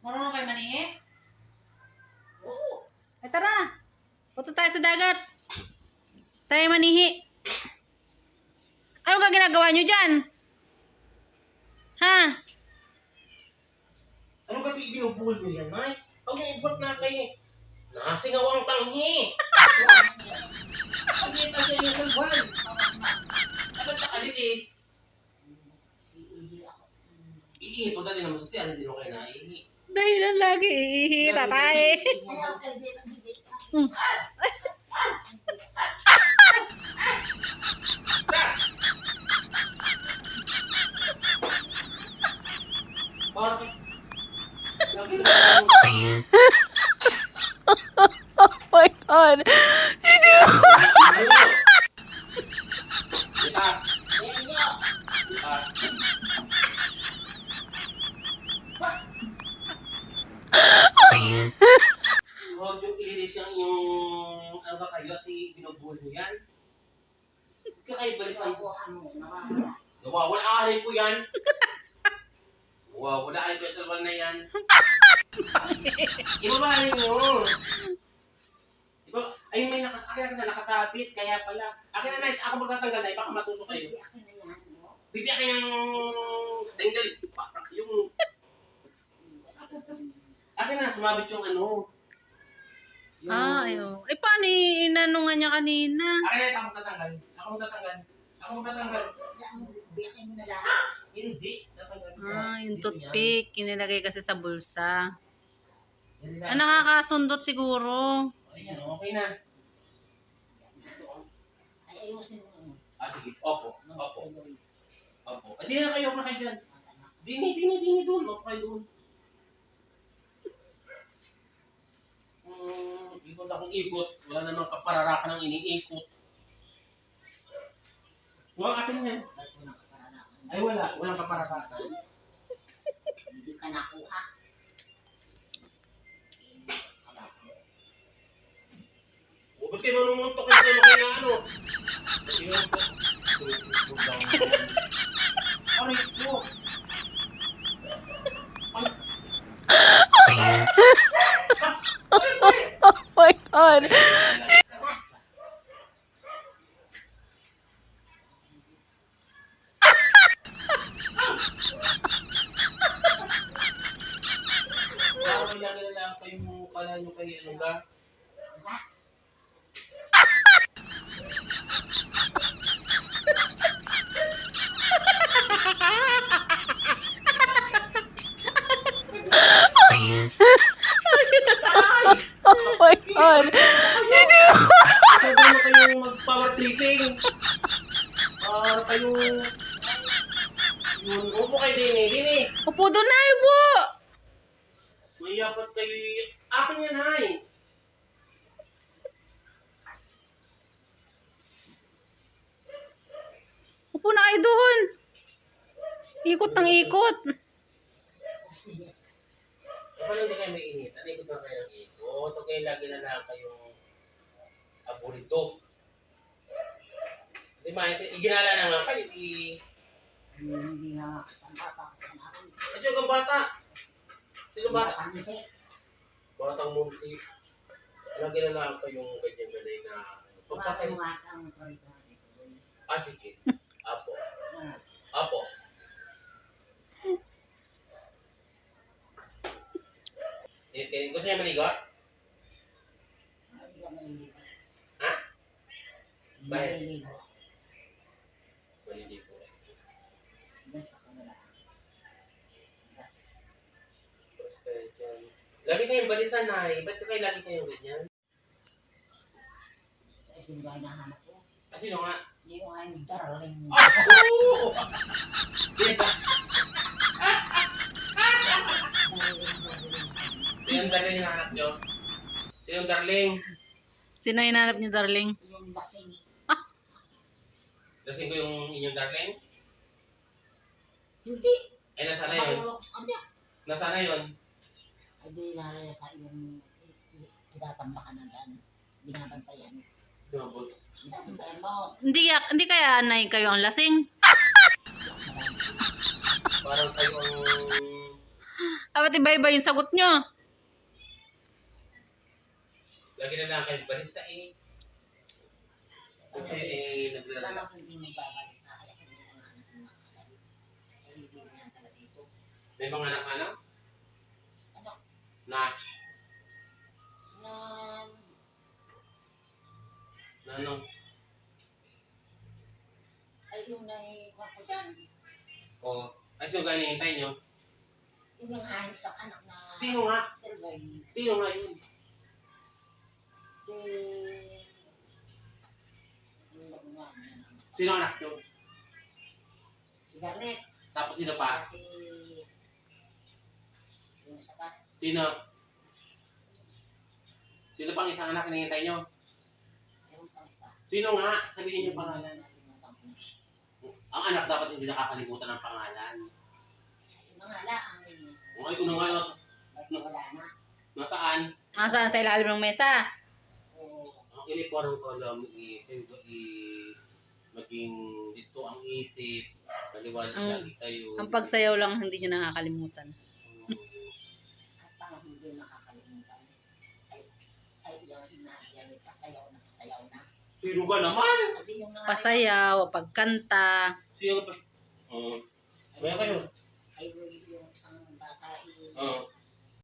Marunong kayo manihi? Oo. Ay tara. Punta tayo sa dagat. Tayo manihi. Ano ka ginagawa nyo dyan? Ha? Ano ba di binubuhol mo yan, May? Ang naibot na kayo. Nasingaw ang tanghi. Pagkita siya yung salban. Dapat na kalilis. Iihi po dati naman siya, hindi mo kayo naihi. Dahilan lagi iihi, tatay. Oh my God. Hindi mo. Kita. Kita. Huwag yung ililis yung yung ano ba kayo at binubuhol mo yan? Kakaibalis ang Nawawala ahalin ko yan. Nawawala ahalin ko yung salban na yan. Ibabahin mo. Diba? Ay, may nakas akin na nakasabit, kaya pala. Akin na na, ako magtatanggal na, baka matusok kayo. Bibigyan ka ng tanggal. Bakit yung... Akin na, sumabit yung ano. Yung... Ah, ayo. Eh, paano inanungan niya kanina? Akin na, ako magtatanggal. Ako magtatanggal. Ako magtatanggal. Hindi. Tatanggal. Ah, yung toothpick, kinilagay kasi sa bulsa. Ah, lang. nakakasundot siguro. Ayan, okay na. Ah, sige. Opo. Opo. Opo. Ah, di na kayo, makain dyan. Dini, dini, dini doon. Opo kayo doon. Ikot. Wala namang kapararakan ng iniikot. Huwag atin yan. Ay, wala. Walang kapararakan. Hindi ka nakuha. O, ba't kayo manumuntok kayo kayo kayo na ano? Aray ko. Oh Parang kailangan lang kayo mo pala nyo kayo ano ba? God. Hindi mo. Sabi mo kayong mag-power tripping. Para kayong... Yun, upo kayo din eh, din eh. Upo doon na, ibo. Mayapat kayo Akin yan, hay. Upo na kayo doon. Ikot ng ikot. Paano hindi kayo may init? Ano ikot na kayo ng ikot? O kayo lagi na lang kayong aburito. Di ba, iginala na nga kayo. I... Hindi nga. Ito yung bata. Sino bata? Batang munti. Lagi na lang kayong ganyan-ganyan na... Pagka kayo... Tumatang ko rin. Ah, sige. Apo. Apo. Eh, Gusto niya maligo? Ha? Maliligo. Maliligo. Das ako na lang. Tapos kayo dyan. Lagi kayong balisan na eh. Ba't kayo lagi kayong ganyan? Eh, sino ba hinahanap ko? Ah, sino nga? Yung ang darling. Diba? Darling, darling. Sino yung darling na hanap nyo? Sino yung darling? Sino hinanap niyo, darling? Yung lasing. Lasing ko yung inyong darling? Hindi. Eh, nasa na yun? Ayaw ko sa kanya. Nasa na yun? Ay, di naraya sa yung tinatambakan na dyan. Binabantayan. Double. Binabantayan mo. Hindi, hindi kaya anay kayo ang lasing? Parang kayo ang... Dapat iba-iba yung sagot nyo. Lagi na lang kayo balisa eh. Okay, eh, naglalala. Hindi sa kaya mga anak hindi talaga dito. May mga anak-anak Ano? na, Na, na ano, ay yung nai-kuha ko dyan. o, ay sino kayo hinihintay nyo? Yung aking isang anak na... Sino nga? Sino nga yun? Si... Sino anak nyo? Si Garnet. Tapos sino pa? Si... Sino? Sino pang isang anak na hinihintay nyo? Meron pang isa. Sino nga? Sabihin niyo pangalan. Ang anak dapat hindi nakakalimutan ng pangalan. Yung mga laang O ay kung nga, ba't wala na? nasaan? Nasaan sa ilalim ng mesa? Ang uniform ko lang i, i, maging disto ang isip, maliwanag Ang- lagi kayo. Ang pagsayaw lang hindi nyo nakakalimutan. Mm. at parang hindi makakalimutan. Ay, ay yung na, yan, pasayaw na, pasayaw na. Sino ka naman? At yung mga... Pasayaw, pagkanta. Sino ka pa? Oo. Kaya kayo? Ay, yung isang bata is... Oo.